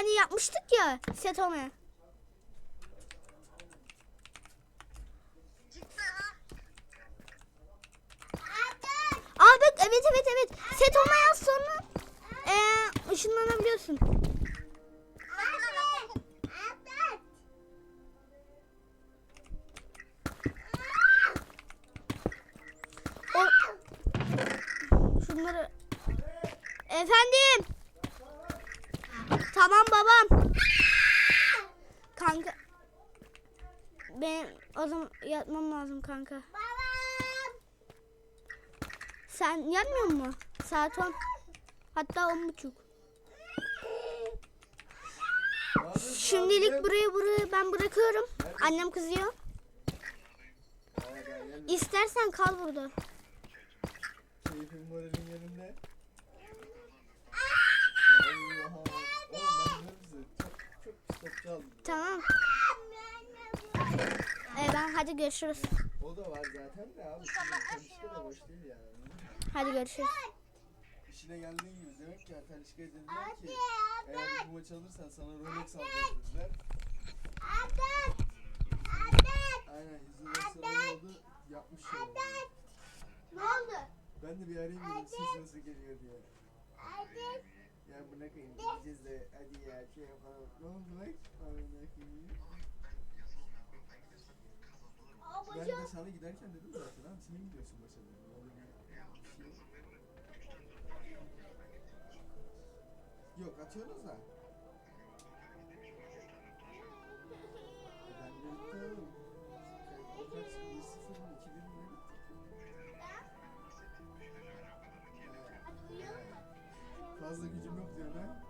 hani yapmıştık ya set ha. Aa evet evet evet. Set olmaya sonra eee ışınlanabiliyorsun. Efendim. Tamam babam. Kanka. Ben o zaman yatmam lazım kanka. Sen yatmıyor mu? Saat 10. Hatta 10 buçuk. Şimdilik burayı buraya ben bırakıyorum. Annem kızıyor. İstersen kal burada. Keyfim moralim yerinde. Tamam. Ee, ben hadi görüşürüz. O da var zaten de abi. Talişka da boş değil yani. Hadi görüşürüz. İşine geldiğin gibi demek ki Talişka'ya dediler ki eğer bu maçı alırsan sana Rolex alacağız dediler. Aynen yüzü öyle oldu yapmış şey oldu. Ne oldu? Ben de bir arayayım dedim ses nasıl geliyor diye. Ya bu ne koyayım gideceğiz de hadi ya şey yapalım. Ne oldu lan? Amına koyayım. Ben de sana giderken dedim zaten abi sen gidiyorsun maça dedim. Şey yok. Atıyorsunuz da. Fazla gücüm yok diyor ben.